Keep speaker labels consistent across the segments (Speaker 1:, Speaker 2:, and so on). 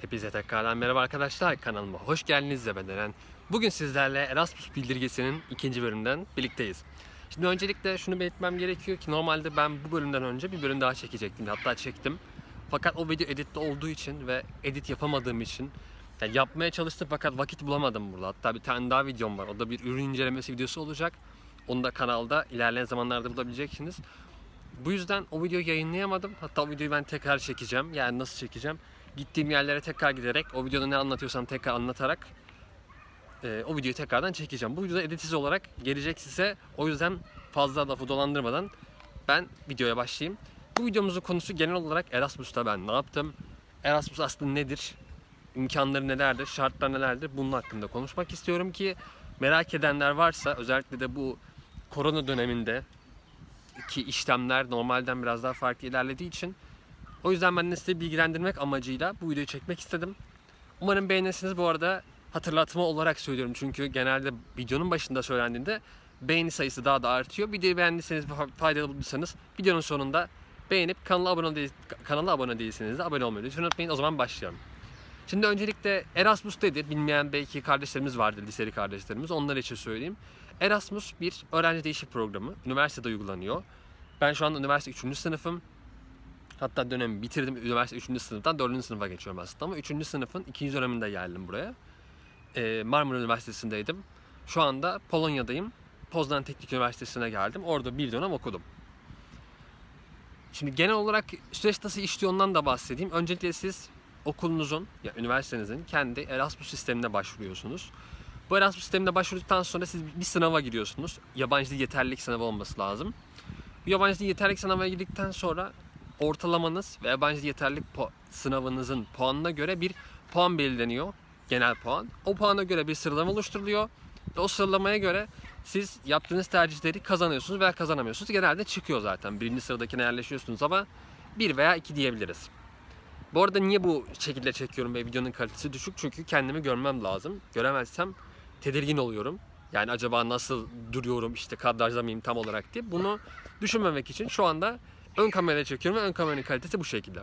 Speaker 1: Hepinize tekrardan merhaba arkadaşlar kanalıma hoş geldiniz de ben. Bugün sizlerle Erasmus bildirgesinin ikinci bölümünden birlikteyiz. Şimdi öncelikle şunu belirtmem gerekiyor ki normalde ben bu bölümden önce bir bölüm daha çekecektim. Hatta çektim. Fakat o video editte olduğu için ve edit yapamadığım için yani yapmaya çalıştım fakat vakit bulamadım burada. Hatta bir tane daha videom var. O da bir ürün incelemesi videosu olacak. Onu da kanalda ilerleyen zamanlarda bulabileceksiniz. Bu yüzden o videoyu yayınlayamadım. Hatta o videoyu ben tekrar çekeceğim. Yani nasıl çekeceğim? Gittiğim yerlere tekrar giderek, o videoda ne anlatıyorsam tekrar anlatarak e, o videoyu tekrardan çekeceğim. Bu videoda editsiz olarak gelecek size. O yüzden fazla lafı dolandırmadan ben videoya başlayayım. Bu videomuzun konusu genel olarak Erasmus'ta ben ne yaptım? Erasmus aslında nedir? İmkanları nelerdir? Şartlar nelerdir? Bunun hakkında konuşmak istiyorum ki merak edenler varsa özellikle de bu korona döneminde ki işlemler normalden biraz daha farklı ilerlediği için o yüzden ben de sizi bilgilendirmek amacıyla bu videoyu çekmek istedim. Umarım beğenirsiniz. Bu arada hatırlatma olarak söylüyorum çünkü genelde videonun başında söylendiğinde beğeni sayısı daha da artıyor. Videoyu beğendiyseniz faydalı bulduysanız videonun sonunda beğenip kanala abone değil, kanala abone değilseniz de abone olmayı lütfen unutmayın. O zaman başlayalım. Şimdi öncelikle Erasmus nedir? Bilmeyen belki kardeşlerimiz vardır, liseli kardeşlerimiz. Onlar için söyleyeyim. Erasmus bir öğrenci değişik programı. Üniversitede uygulanıyor. Ben şu anda üniversite 3. sınıfım. Hatta dönemi bitirdim. Üniversite 3. sınıftan 4. sınıfa geçiyorum aslında. Ama 3. sınıfın 2. döneminde geldim buraya. Ee, Marmara Üniversitesi'ndeydim. Şu anda Polonya'dayım. Poznan Teknik Üniversitesi'ne geldim. Orada bir dönem okudum. Şimdi genel olarak süreç nasıl işliyor ondan da bahsedeyim. Öncelikle siz okulunuzun, ya üniversitenizin kendi Erasmus sistemine başvuruyorsunuz. Bu Erasmus sistemine başvurduktan sonra siz bir sınava giriyorsunuz. Yabancı dil yeterlilik sınavı olması lazım. Bu yabancı dil yeterlilik sınavına girdikten sonra ortalamanız ve yabancı dil yeterlilik pu- sınavınızın puanına göre bir puan belirleniyor. Genel puan. O puana göre bir sıralama oluşturuluyor. Ve o sıralamaya göre siz yaptığınız tercihleri kazanıyorsunuz veya kazanamıyorsunuz. Genelde çıkıyor zaten. Birinci sıradakine yerleşiyorsunuz ama bir veya iki diyebiliriz. Bu arada niye bu şekilde çekiyorum ve videonun kalitesi düşük? Çünkü kendimi görmem lazım. Göremezsem tedirgin oluyorum. Yani acaba nasıl duruyorum işte kadrajda mıyım tam olarak diye. Bunu düşünmemek için şu anda ön kameraya çekiyorum ve ön kameranın kalitesi bu şekilde.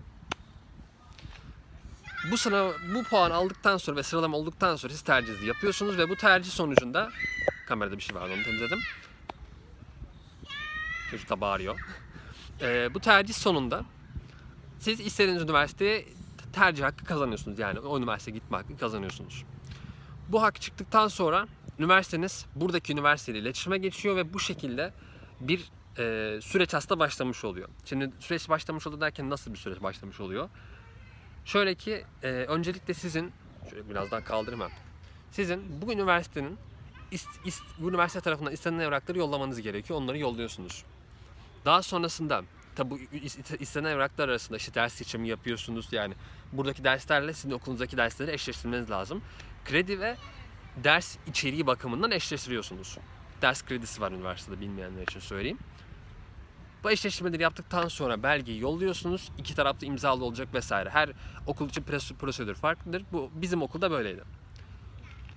Speaker 1: Bu sınav, bu puan aldıktan sonra ve sıralama olduktan sonra siz tercihinizi yapıyorsunuz ve bu tercih sonucunda kamerada bir şey var onu temizledim. Çocuk da bağırıyor. Ee, bu tercih sonunda siz istediğiniz üniversiteye tercih hakkı kazanıyorsunuz. Yani o üniversiteye gitme hakkı kazanıyorsunuz. Bu hak çıktıktan sonra üniversiteniz buradaki üniversiteyle iletişime geçiyor ve bu şekilde bir e, süreç aslında başlamış oluyor. Şimdi süreç başlamış oluyor derken nasıl bir süreç başlamış oluyor? Şöyle ki e, öncelikle sizin şöyle biraz daha kaldırayım ben. Sizin bu üniversitenin ist, ist, bu üniversite tarafından istenilen evrakları yollamanız gerekiyor. Onları yolluyorsunuz. Daha sonrasında tabi istenen evraklar arasında işte ders seçimi yapıyorsunuz. Yani buradaki derslerle sizin okulunuzdaki dersleri eşleştirmeniz lazım. Kredi ve ders içeriği bakımından eşleştiriyorsunuz. Ders kredisi var üniversitede bilmeyenler için söyleyeyim. Bu eşleştirmeleri yaptıktan sonra belgeyi yolluyorsunuz. İki tarafta imzalı olacak vesaire. Her okul için prosedür farklıdır. Bu bizim okulda böyleydi.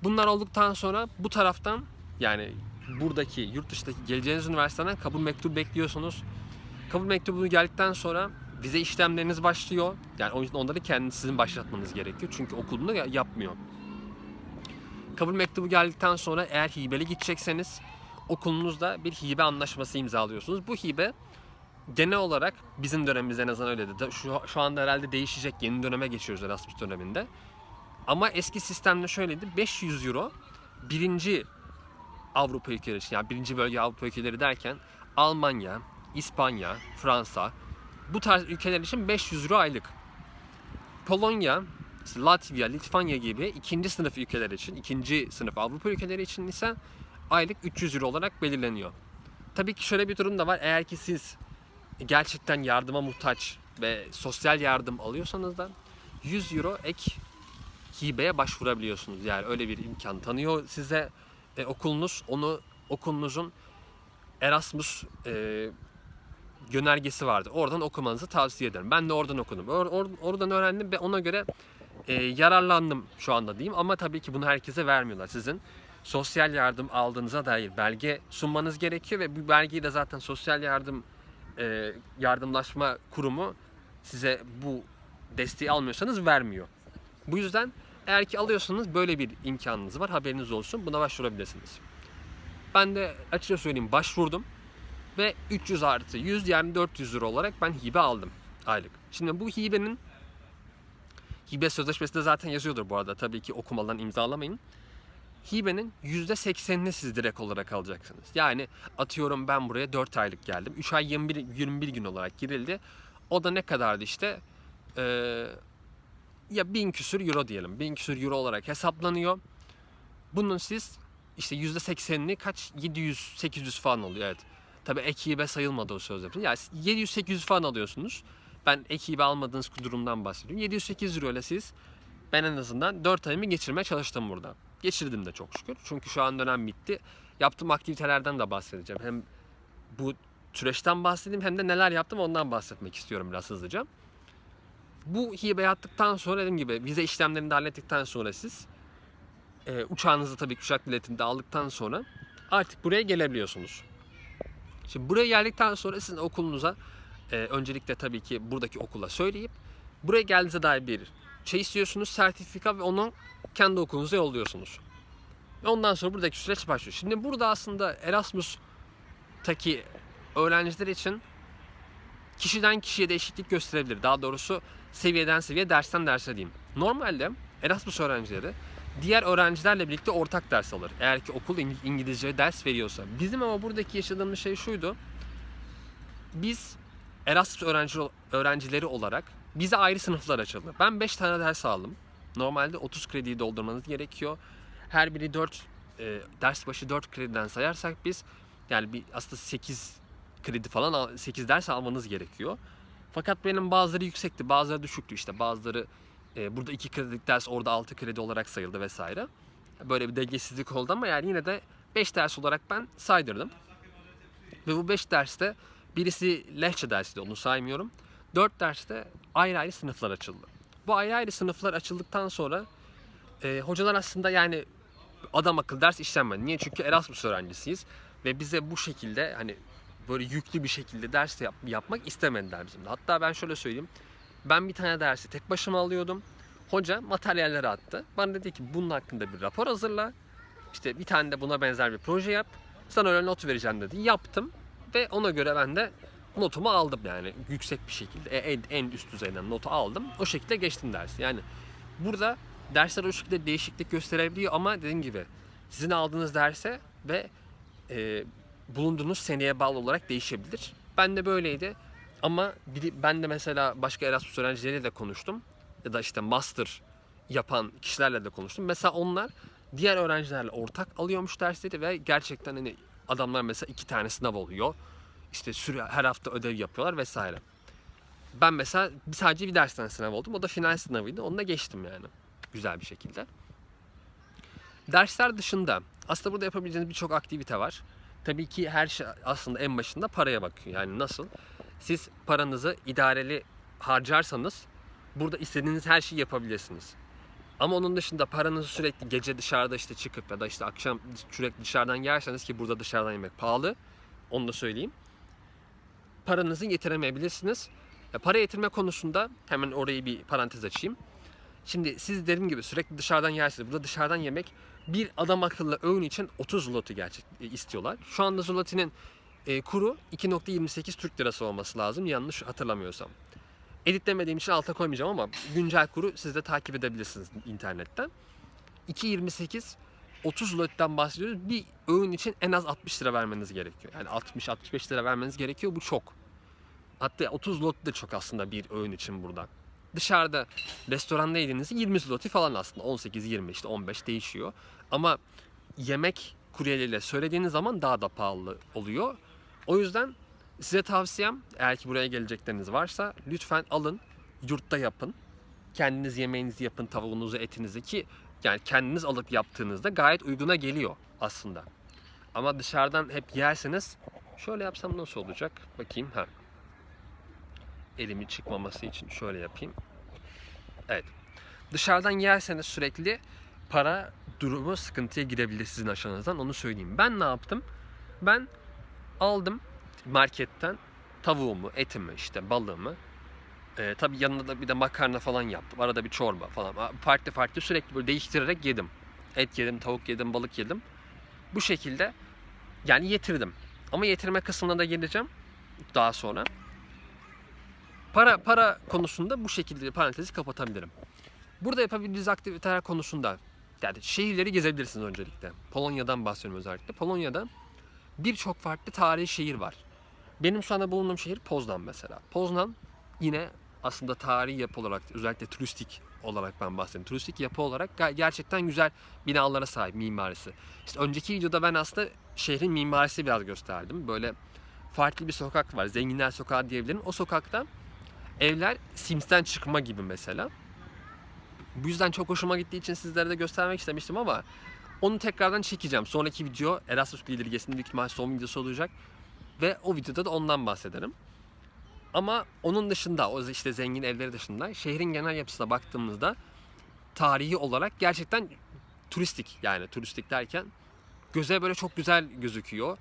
Speaker 1: Bunlar olduktan sonra bu taraftan yani buradaki yurt dışındaki geleceğiniz üniversiteden kabul mektubu bekliyorsunuz. Kabul mektubu geldikten sonra vize işlemleriniz başlıyor. Yani o yüzden onları kendiniz sizin başlatmanız gerekiyor. Çünkü okul bunu yapmıyor. Kabul mektubu geldikten sonra eğer hibeli gidecekseniz okulunuzda bir hibe anlaşması imzalıyorsunuz. Bu hibe genel olarak bizim dönemimizde en azından öyleydi. Şu, şu anda herhalde değişecek. Yeni döneme geçiyoruz Erasmus döneminde. Ama eski sistemde şöyleydi. 500 euro birinci Avrupa ülkeleri için yani birinci bölge Avrupa ülkeleri derken Almanya, İspanya, Fransa bu tarz ülkeler için 500 euro aylık. Polonya, Latvia, Litvanya gibi ikinci sınıf ülkeler için, ikinci sınıf Avrupa ülkeleri için ise aylık 300 euro olarak belirleniyor. Tabii ki şöyle bir durum da var. Eğer ki siz gerçekten yardıma muhtaç ve sosyal yardım alıyorsanız da 100 euro ek hibeye başvurabiliyorsunuz. Yani öyle bir imkan tanıyor size e, okulunuz. Onu okulunuzun Erasmus e, yönergesi vardı. Oradan okumanızı tavsiye ederim. Ben de oradan okudum. Or- or- oradan öğrendim ve ona göre e, yararlandım şu anda diyeyim. Ama tabii ki bunu herkese vermiyorlar. Sizin sosyal yardım aldığınıza dair belge sunmanız gerekiyor ve bu belgeyi de zaten sosyal yardım e, yardımlaşma kurumu size bu desteği almıyorsanız vermiyor. Bu yüzden eğer ki alıyorsanız böyle bir imkanınız var. Haberiniz olsun. Buna başvurabilirsiniz. Ben de açıkça söyleyeyim başvurdum. Ve 300 artı 100 yani 400 lira olarak ben hibe aldım aylık. Şimdi bu hibenin hibe sözleşmesi de zaten yazıyordur bu arada. Tabii ki okumadan imzalamayın. Hibenin %80'ini siz direkt olarak alacaksınız. Yani atıyorum ben buraya 4 aylık geldim. 3 ay 21, 21 gün olarak girildi. O da ne kadardı işte? Ee, ya 1000 küsür euro diyelim. 1000 küsür euro olarak hesaplanıyor. Bunun siz işte %80'ini kaç? 700-800 falan oluyor evet. Tabii ek hibe sayılmadı o sözleşme. Yani 700-800 falan alıyorsunuz. Ben ek hibe almadığınız durumdan bahsediyorum. 708 euro ile siz ben en azından 4 ayımı geçirmeye çalıştım burada. Geçirdim de çok şükür. Çünkü şu an dönem bitti. Yaptığım aktivitelerden de bahsedeceğim. Hem bu süreçten bahsedeyim hem de neler yaptım ondan bahsetmek istiyorum biraz hızlıca. Bu hibe yaptıktan sonra dediğim gibi vize işlemlerini de hallettikten sonra siz e, uçağınızı tabii ki uçak biletini de aldıktan sonra artık buraya gelebiliyorsunuz. Şimdi buraya geldikten sonra sizin okulunuza e, öncelikle tabii ki buradaki okula söyleyip buraya geldiğinize dair bir şey istiyorsunuz, sertifika ve onu kendi okulunuza yolluyorsunuz. Ve ondan sonra buradaki süreç başlıyor. Şimdi burada aslında Erasmus'taki öğrenciler için kişiden kişiye değişiklik gösterebilir. Daha doğrusu seviyeden seviye, dersten derse diyeyim. Normalde Erasmus öğrencileri diğer öğrencilerle birlikte ortak ders alır. Eğer ki okul İng- İngilizce ders veriyorsa. Bizim ama buradaki yaşadığımız şey şuydu. Biz Erasmus öğrenci, öğrencileri olarak bize ayrı sınıflar açıldı. Ben 5 tane ders aldım. Normalde 30 krediyi doldurmanız gerekiyor. Her biri 4 e, ders başı 4 krediden sayarsak biz yani bir aslında 8 kredi falan al- 8 ders almanız gerekiyor. Fakat benim bazıları yüksekti, bazıları düşüktü işte. Bazıları e, burada 2 kredilik ders orada 6 kredi olarak sayıldı vesaire. Böyle bir dengesizlik oldu ama yani yine de 5 ders olarak ben saydırdım. Ve bu 5 derste birisi lehçe dersiydi onu saymıyorum. 4 derste ayrı ayrı sınıflar açıldı. Bu ayrı ayrı sınıflar açıldıktan sonra e, hocalar aslında yani adam akıllı ders işlenmedi. Niye? Çünkü Erasmus öğrencisiyiz ve bize bu şekilde hani böyle yüklü bir şekilde ders yap- yapmak istemediler bizim de. Hatta ben şöyle söyleyeyim. Ben bir tane dersi tek başıma alıyordum. Hoca materyalleri attı. Bana dedi ki bunun hakkında bir rapor hazırla. İşte bir tane de buna benzer bir proje yap. Sana öyle not vereceğim dedi. Yaptım ve ona göre ben de notumu aldım yani yüksek bir şekilde. E, En, en üst düzeyden notu aldım. O şekilde geçtim dersi. Yani burada dersler o şekilde değişiklik gösterebiliyor ama dediğim gibi sizin aldığınız derse ve e, bulunduğunuz seneye bağlı olarak değişebilir. Ben de böyleydi. Ama ben de mesela başka Erasmus öğrencileriyle de konuştum. Ya da işte master yapan kişilerle de konuştum. Mesela onlar diğer öğrencilerle ortak alıyormuş dersleri ve gerçekten hani adamlar mesela iki tane sınav oluyor. İşte süre, her hafta ödev yapıyorlar vesaire. Ben mesela sadece bir dersten sınav oldum. O da final sınavıydı. Onu da geçtim yani. Güzel bir şekilde. Dersler dışında aslında burada yapabileceğiniz birçok aktivite var. Tabii ki her şey aslında en başında paraya bakıyor. Yani nasıl? Siz paranızı idareli harcarsanız burada istediğiniz her şeyi yapabilirsiniz. Ama onun dışında paranızı sürekli gece dışarıda işte çıkıp ya da işte akşam sürekli dışarıdan yerseniz ki burada dışarıdan yemek pahalı. Onu da söyleyeyim. Paranızı yetiremeyebilirsiniz. Ya para yetirme konusunda hemen orayı bir parantez açayım. Şimdi siz dediğim gibi sürekli dışarıdan yersiniz. Burada dışarıdan yemek bir adam akıllı öğün için 30 zloty gerçek e, istiyorlar. Şu anda zloty'nin e, kuru 2.28 Türk lirası olması lazım yanlış hatırlamıyorsam. Editlemediğim için alta koymayacağım ama güncel kuru siz de takip edebilirsiniz internetten. 2.28 30 zloty'den bahsediyoruz. Bir öğün için en az 60 lira vermeniz gerekiyor. Yani 60-65 lira vermeniz gerekiyor. Bu çok. Hatta 30 zloty de çok aslında bir öğün için burada. Dışarıda restoranda yediğinizde 20 zloty falan aslında 18 20 işte 15 değişiyor. Ama yemek kuryeliyle söylediğiniz zaman daha da pahalı oluyor. O yüzden size tavsiyem eğer ki buraya gelecekleriniz varsa lütfen alın yurtta yapın. Kendiniz yemeğinizi yapın, tavuğunuzu, etinizi ki yani kendiniz alıp yaptığınızda gayet uyguna geliyor aslında. Ama dışarıdan hep yerseniz şöyle yapsam nasıl olacak? Bakayım ha. Elimi çıkmaması için şöyle yapayım. Evet. Dışarıdan yerseniz sürekli para durumu sıkıntıya girebilir sizin aşağınızdan onu söyleyeyim. Ben ne yaptım? Ben aldım marketten tavuğumu, etimi, işte balığımı Ee, tabii yanında da bir de makarna falan yaptım. Arada bir çorba falan. Farklı farklı sürekli böyle değiştirerek yedim. Et yedim, tavuk yedim, balık yedim. Bu şekilde yani yetirdim. Ama yetirme kısmına da geleceğim daha sonra. Para para konusunda bu şekilde parantezi kapatabilirim. Burada yapabildiğiniz aktiviteler konusunda yani şehirleri gezebilirsiniz öncelikle. Polonya'dan bahsediyorum özellikle. Polonya'da birçok farklı tarihi şehir var. Benim şu anda bulunduğum şehir Poznan mesela. Poznan yine aslında tarihi yapı olarak özellikle turistik olarak ben bahsedeyim. Turistik yapı olarak gerçekten güzel binalara sahip mimarisi. İşte önceki videoda ben aslında şehrin mimarisi biraz gösterdim. Böyle farklı bir sokak var. Zenginler Sokağı diyebilirim. O sokakta evler Sims'ten çıkma gibi mesela. Bu yüzden çok hoşuma gittiği için sizlere de göstermek istemiştim ama onu tekrardan çekeceğim. Sonraki video Erasmus Bildirgesi'nin büyük ihtimal son videosu olacak. Ve o videoda da ondan bahsederim. Ama onun dışında, o işte zengin evleri dışında şehrin genel yapısına baktığımızda tarihi olarak gerçekten turistik yani turistik derken göze böyle çok güzel gözüküyor.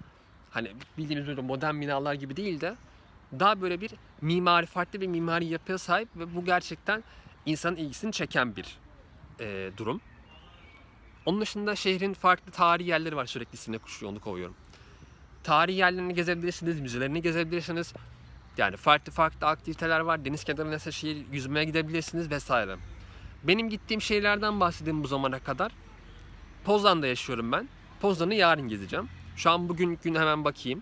Speaker 1: Hani bildiğiniz üzere modern binalar gibi değil de daha böyle bir mimari farklı bir mimari yapıya sahip ve bu gerçekten insanın ilgisini çeken bir e, durum. Onun dışında şehrin farklı tarihi yerleri var sürekli sinek kuşu yolunu kovuyorum. Tarihi yerlerini gezebilirsiniz, müzelerini gezebilirsiniz. Yani farklı farklı aktiviteler var. Deniz kenarına ise şehir yüzmeye gidebilirsiniz vesaire. Benim gittiğim şehirlerden bahsedeyim bu zamana kadar. Poznan'da yaşıyorum ben. Poznan'ı yarın gezeceğim. Şu an bugün gün hemen bakayım.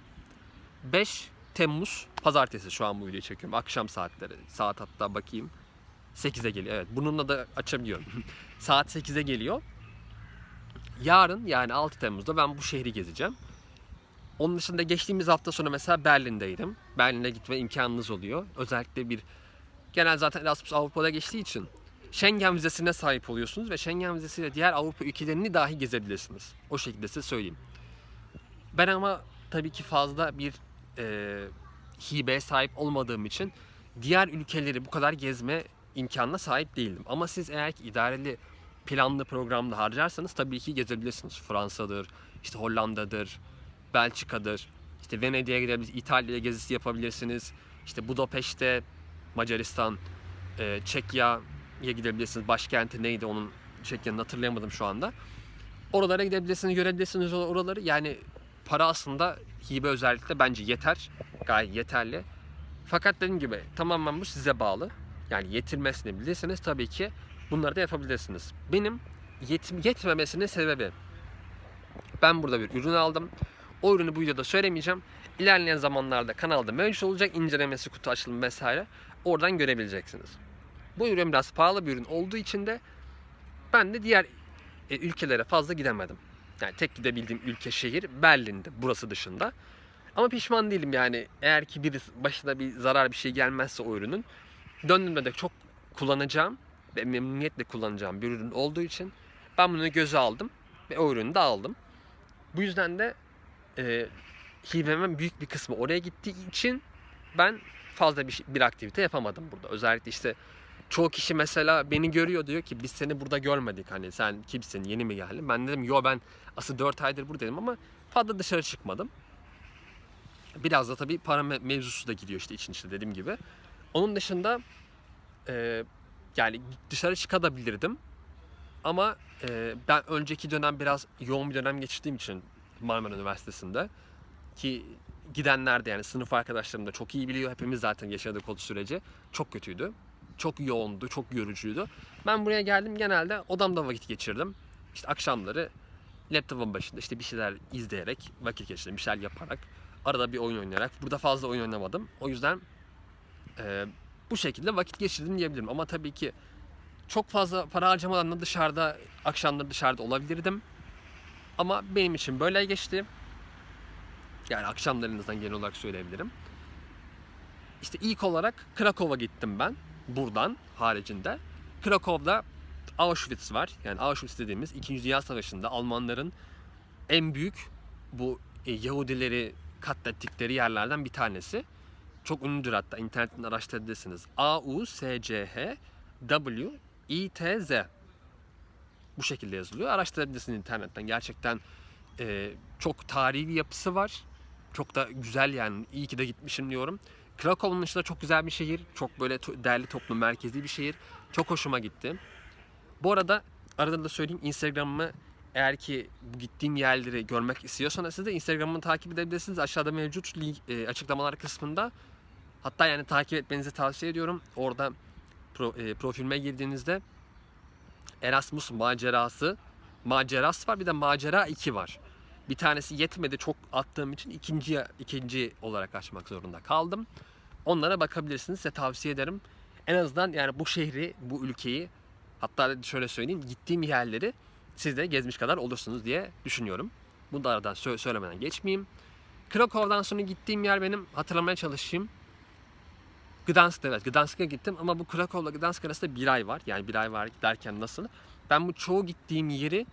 Speaker 1: 5 Temmuz pazartesi şu an bu videoyu çekiyorum. Akşam saatleri. Saat hatta bakayım. 8'e geliyor. Evet bununla da açabiliyorum. Saat 8'e geliyor. Yarın yani 6 Temmuz'da ben bu şehri gezeceğim. Onun dışında geçtiğimiz hafta sonu mesela Berlin'deydim. Berlin'e gitme imkanınız oluyor. Özellikle bir genel zaten Erasmus Avrupa'da geçtiği için Schengen vizesine sahip oluyorsunuz ve Schengen vizesiyle diğer Avrupa ülkelerini dahi gezebilirsiniz. O şekilde size söyleyeyim. Ben ama tabii ki fazla bir e, hibeye sahip olmadığım için diğer ülkeleri bu kadar gezme imkanına sahip değildim. Ama siz eğer ki idareli planlı programda harcarsanız tabii ki gezebilirsiniz. Fransa'dır, işte Hollanda'dır, Belçika'dır. İşte Venedik'e gidebilirsiniz, İtalya'ya gezisi yapabilirsiniz. İşte Budapeşte, Macaristan, e, Çekya'ya gidebilirsiniz. Başkenti neydi onun Çekya'nın hatırlayamadım şu anda. Oralara gidebilirsiniz, görebilirsiniz or- oraları. Yani para aslında hibe özellikle bence yeter. Gayet yeterli. Fakat dediğim gibi tamamen bu size bağlı. Yani yetirmesini bilirseniz tabii ki bunları da yapabilirsiniz. Benim yetim, yetmemesinin sebebi ben burada bir ürün aldım. O ürünü bu videoda söylemeyeceğim. İlerleyen zamanlarda kanalda mevcut olacak incelemesi, kutu açılımı vesaire. Oradan görebileceksiniz. Bu ürün biraz pahalı bir ürün olduğu için de ben de diğer e, ülkelere fazla gidemedim. Yani tek gidebildiğim ülke şehir Berlin'di burası dışında. Ama pişman değilim yani eğer ki bir başına bir zarar bir şey gelmezse o ürünün döndüğümde de çok kullanacağım ve memnuniyetle kullanacağım bir ürün olduğu için ben bunu göze aldım ve o ürünü de aldım. Bu yüzden de e, hibemin büyük bir kısmı oraya gittiği için ben fazla bir, bir aktivite yapamadım burada. Özellikle işte çoğu kişi mesela beni görüyor diyor ki biz seni burada görmedik hani sen kimsin yeni mi geldin? Ben dedim yo ben asıl 4 aydır buradayım ama fazla dışarı çıkmadım. Biraz da tabii para me- mevzusu da giriyor işte için işte dediğim gibi. Onun dışında e, yani dışarı çıkabilirdim. Ama e, ben önceki dönem biraz yoğun bir dönem geçirdiğim için Marmara Üniversitesi'nde ki gidenler de yani sınıf arkadaşlarım da çok iyi biliyor. Hepimiz zaten yaşadık o süreci. Çok kötüydü. Çok yoğundu, çok yorucuydu. Ben buraya geldim genelde odamda vakit geçirdim. İşte akşamları laptopun başında işte bir şeyler izleyerek vakit geçirdim. Bir şeyler yaparak. Arada bir oyun oynayarak. Burada fazla oyun oynamadım. O yüzden e, bu şekilde vakit geçirdim diyebilirim. Ama tabii ki çok fazla para harcamadan da dışarıda akşamları dışarıda olabilirdim. Ama benim için böyle geçti. Yani akşamlarınızdan genel olarak söyleyebilirim. İşte ilk olarak Krakow'a gittim ben. Buradan haricinde. Krakow'da Auschwitz var. Yani Auschwitz dediğimiz 2. Dünya Savaşı'nda Almanların en büyük bu e, Yahudileri katlettikleri yerlerden bir tanesi. Çok ünlüdür hatta internetten araştırabilirsiniz. A-U-S-C-H W-I-T-Z Bu şekilde yazılıyor. Araştırabilirsiniz internetten. Gerçekten e, çok tarihi bir yapısı var. Çok da güzel yani. İyi ki de gitmişim diyorum. Krakow'un dışında çok güzel bir şehir. Çok böyle to- değerli toplum merkezi bir şehir. Çok hoşuma gitti. Bu arada arada da söyleyeyim Instagram'ımı eğer ki bu gittiğim yerleri görmek istiyorsanız siz de Instagram'ımı takip edebilirsiniz. Aşağıda mevcut link, e, açıklamalar kısmında. Hatta yani takip etmenizi tavsiye ediyorum. Orada pro, e, profilime girdiğinizde Erasmus macerası macerası var bir de macera 2 var. Bir tanesi yetmedi çok attığım için ikinci ikinci olarak açmak zorunda kaldım. Onlara bakabilirsiniz size tavsiye ederim. En azından yani bu şehri, bu ülkeyi hatta şöyle söyleyeyim gittiğim yerleri siz de gezmiş kadar olursunuz diye düşünüyorum. Bunu da aradan sö- söylemeden geçmeyeyim. Krakow'dan sonra gittiğim yer benim hatırlamaya çalışayım. Gdansk'ta evet Gdansk'a gittim ama bu Krakow'la Gdansk arasında bir ay var. Yani bir ay var derken nasıl? Ben bu çoğu gittiğim yeri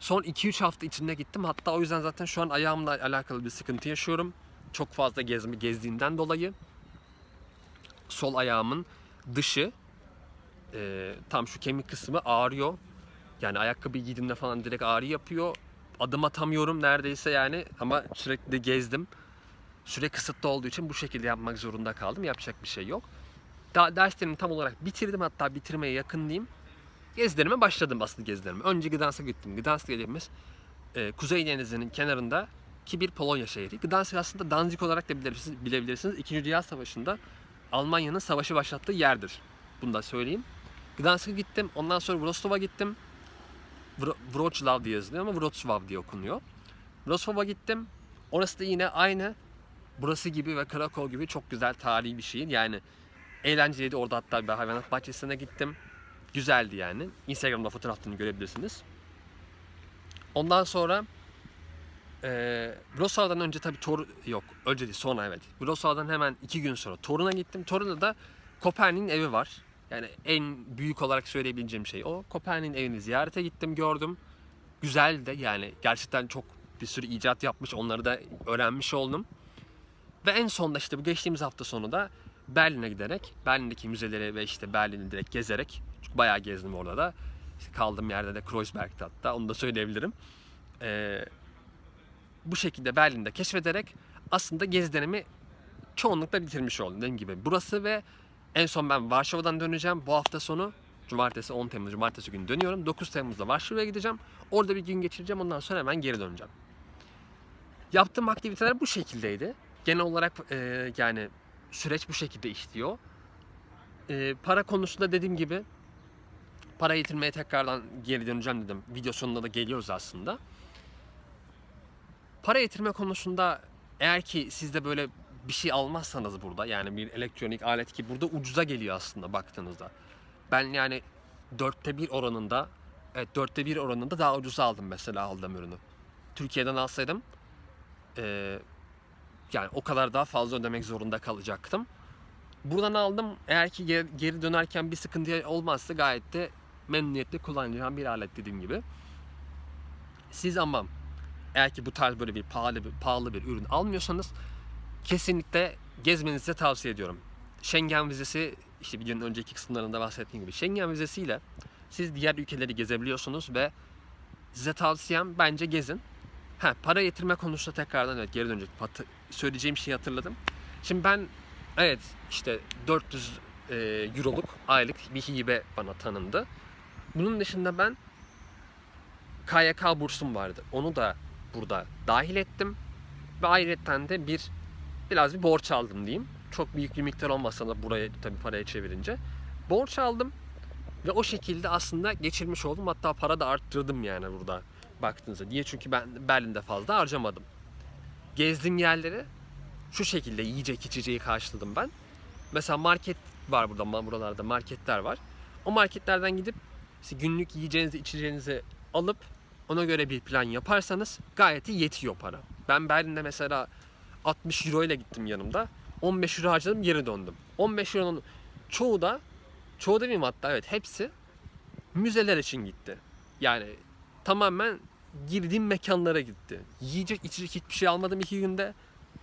Speaker 1: son 2-3 hafta içinde gittim. Hatta o yüzden zaten şu an ayağımla alakalı bir sıkıntı yaşıyorum. Çok fazla gezmi gezdiğimden dolayı. Sol ayağımın dışı e, tam şu kemik kısmı ağrıyor. Yani ayakkabı giydiğimde falan direkt ağrı yapıyor. Adım atamıyorum neredeyse yani ama sürekli gezdim. Süre kısıtlı olduğu için bu şekilde yapmak zorunda kaldım. Yapacak bir şey yok. Daha derslerimi tam olarak bitirdim hatta bitirmeye yakın diyeyim. Gezilerime başladım aslında gezilerime. Önce Gdansk'a gittim. Gdansk dediğimiz e, Kuzey Denizi'nin kenarında ki bir Polonya şehri. Gdansk aslında Danzig olarak da bilebilirsiniz. bilebilirsiniz. İkinci Dünya Savaşı'nda Almanya'nın savaşı başlattığı yerdir. Bunu da söyleyeyim. Gdansk'a gittim. Ondan sonra Wrocław'a gittim. Wro- Wrocław diye yazılıyor ama Wrocław diye okunuyor. Wrocław'a gittim. Orası da yine aynı burası gibi ve Krakow gibi çok güzel tarihi bir şehir. Yani eğlenceliydi. Orada hatta bir hayvanat bahçesine gittim. Güzeldi yani. Instagram'da fotoğraflarını görebilirsiniz. Ondan sonra eee Wrocław'dan önce tabii Tor yok. Önce değil sonra evet. Wrocław'dan hemen iki gün sonra Torun'a gittim. Torun'da da Kopernik'in evi var. Yani en büyük olarak söyleyebileceğim şey o. Kopernik'in evini ziyarete gittim gördüm. Güzel de yani gerçekten çok bir sürü icat yapmış. Onları da öğrenmiş oldum. Ve en sonunda işte bu geçtiğimiz hafta sonu da Berlin'e giderek, Berlin'deki müzeleri ve işte Berlin'i direkt gezerek, çünkü bayağı gezdim orada da. İşte kaldığım yerde de Kreuzberg'de hatta, onu da söyleyebilirim. Ee, bu şekilde Berlin'de keşfederek aslında gezilerimi çoğunlukla bitirmiş oldum dediğim gibi. Burası ve en son ben Varşova'dan döneceğim bu hafta sonu. Cumartesi 10 Temmuz, Cumartesi günü dönüyorum. 9 Temmuz'da Varşova'ya gideceğim. Orada bir gün geçireceğim. Ondan sonra hemen geri döneceğim. Yaptığım aktiviteler bu şekildeydi. Genel olarak e, yani süreç bu şekilde işliyor. E, para konusunda dediğim gibi para getirmeye tekrardan geri döneceğim dedim. Video sonunda da geliyoruz aslında. Para getirme konusunda eğer ki siz de böyle bir şey almazsanız burada yani bir elektronik alet ki burada ucuza geliyor aslında baktığınızda. Ben yani dörtte bir oranında evet dörtte bir oranında daha ucuza aldım mesela aldığım ürünü. Türkiye'den alsaydım eee yani o kadar daha fazla ödemek zorunda kalacaktım. Buradan aldım. Eğer ki geri, dönerken bir sıkıntı olmazsa gayet de memnuniyetle kullanacağım bir alet dediğim gibi. Siz ama eğer ki bu tarz böyle bir pahalı bir pahalı bir ürün almıyorsanız kesinlikle gezmenizi tavsiye ediyorum. Schengen vizesi işte videonun önceki kısımlarında bahsettiğim gibi Schengen vizesiyle siz diğer ülkeleri gezebiliyorsunuz ve size tavsiyem bence gezin. Ha, para getirme konusunda tekrardan evet geri dönecek. Pat- söyleyeceğim şeyi hatırladım. Şimdi ben evet işte 400 e, euroluk aylık bir hibe bana tanındı. Bunun dışında ben KYK bursum vardı. Onu da burada dahil ettim. Ve ayrıca de bir biraz bir borç aldım diyeyim. Çok büyük bir miktar olmasa da buraya tabii paraya çevirince. Borç aldım ve o şekilde aslında geçirmiş oldum. Hatta para da arttırdım yani burada baktığınızda. Niye? Çünkü ben Berlin'de fazla harcamadım. Gezdiğim yerleri şu şekilde yiyecek içeceği karşıladım ben. Mesela market var burada buralarda marketler var. O marketlerden gidip işte günlük yiyeceğinizi içeceğinizi alıp ona göre bir plan yaparsanız gayet iyi yetiyor para. Ben Berlin'de mesela 60 euro ile gittim yanımda. 15 euro harcadım geri döndüm. 15 euronun çoğu da çoğu demeyeyim hatta evet hepsi müzeler için gitti. Yani tamamen girdiğim mekanlara gitti. Yiyecek içecek hiçbir şey almadım iki günde.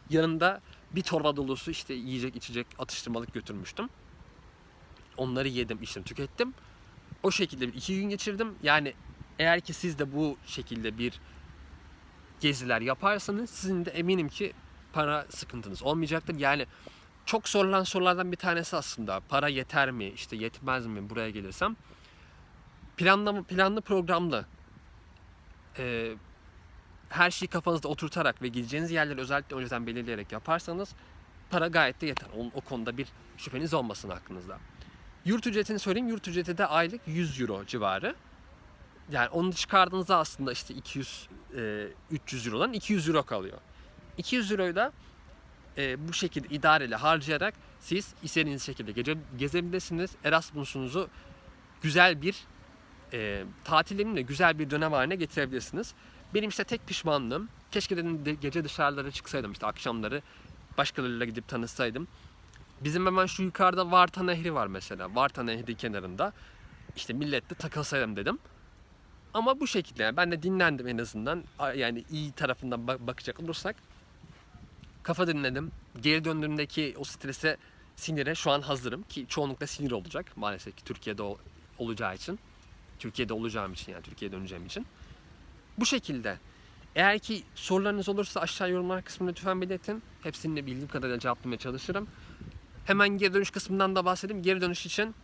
Speaker 1: Yanında bir torba dolusu işte yiyecek içecek atıştırmalık götürmüştüm. Onları yedim içtim tükettim. O şekilde iki gün geçirdim. Yani eğer ki siz de bu şekilde bir geziler yaparsanız sizin de eminim ki para sıkıntınız olmayacaktır. Yani çok sorulan sorulardan bir tanesi aslında. Para yeter mi? işte yetmez mi buraya gelirsem? Planlı, planlı programlı e, her şeyi kafanızda oturtarak ve gideceğiniz yerleri özellikle önceden belirleyerek yaparsanız para gayet de yeter. O, o konuda bir şüpheniz olmasın aklınızda. Yurt ücretini söyleyeyim. Yurt ücreti de aylık 100 euro civarı. Yani onu çıkardığınızda aslında işte 200 e, 300 eurodan 200 euro kalıyor. 200 euroyu da e, bu şekilde idareli harcayarak siz istediğiniz şekilde gece gezebilirsiniz. Erasmus'unuzu güzel bir e, tatilimle güzel bir dönem haline getirebilirsiniz. Benim işte tek pişmanlığım keşke dedim de gece dışarılara çıksaydım işte akşamları başkalarıyla gidip tanışsaydım. Bizim hemen şu yukarıda Varta Nehri var mesela. Varta Nehri kenarında. İşte milletle takılsaydım dedim. Ama bu şekilde yani ben de dinlendim en azından. Yani iyi tarafından bak- bakacak olursak. Kafa dinledim. Geri döndüğümdeki o strese, sinire şu an hazırım. Ki çoğunlukla sinir olacak maalesef ki Türkiye'de ol- olacağı için. Türkiye'de olacağım için yani Türkiye'ye döneceğim için. Bu şekilde. Eğer ki sorularınız olursa aşağı yorumlar kısmına lütfen belirtin. Hepsini bildiğim kadarıyla cevaplamaya çalışırım. Hemen geri dönüş kısmından da bahsedeyim. Geri dönüş için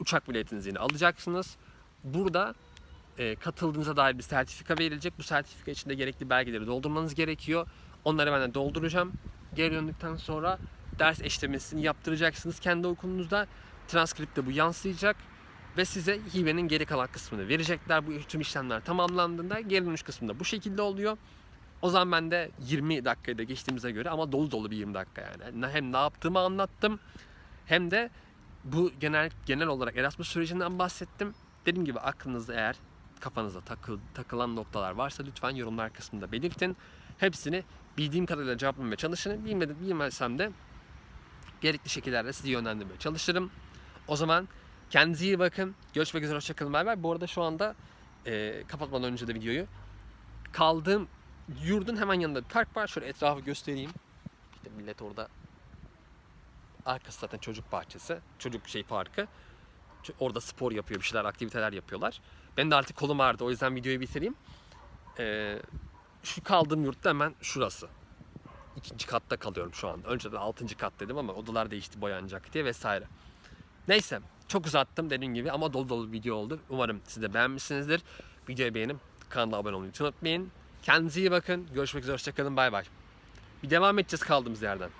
Speaker 1: uçak biletinizi yine alacaksınız. Burada e, katıldığınıza dair bir sertifika verilecek. Bu sertifika için de gerekli belgeleri doldurmanız gerekiyor. Onları ben de dolduracağım. Geri döndükten sonra ders eşlemesini yaptıracaksınız kendi okulunuzda. Transkripte bu yansıyacak ve size hibenin geri kalan kısmını verecekler. Bu tüm işlemler tamamlandığında geri dönüş kısmında bu şekilde oluyor. O zaman ben de 20 dakikayı da geçtiğimize göre ama dolu dolu bir 20 dakika yani. Hem ne yaptığımı anlattım hem de bu genel genel olarak Erasmus sürecinden bahsettim. Dediğim gibi aklınızda eğer kafanızda takıl, takılan noktalar varsa lütfen yorumlar kısmında belirtin. Hepsini bildiğim kadarıyla cevaplamaya çalışırım. Bilmedim, bilmezsem de gerekli şekillerde sizi yönlendirmeye çalışırım. O zaman kendinize iyi bakın. Görüşmek üzere, hoşçakalın. Bay bay. Bu arada şu anda e, kapatmadan önce de videoyu kaldığım yurdun hemen yanında bir park var. Şöyle etrafı göstereyim. İşte millet orada arkası zaten çocuk bahçesi. Çocuk şey parkı. Orada spor yapıyor, bir şeyler, aktiviteler yapıyorlar. Ben de artık kolum ağrıdı. O yüzden videoyu bitireyim. Ee, şu kaldığım yurt da hemen şurası. İkinci katta kalıyorum şu anda. Önceden altıncı kat dedim ama odalar değişti boyanacak diye vesaire. Neyse çok uzattım dediğim gibi ama dolu dolu video oldu. Umarım siz de beğenmişsinizdir. Videoyu beğenip kanala abone olmayı unutmayın. Kendinize iyi bakın. Görüşmek üzere. Hoşçakalın. Bay bay. Bir devam edeceğiz kaldığımız yerden.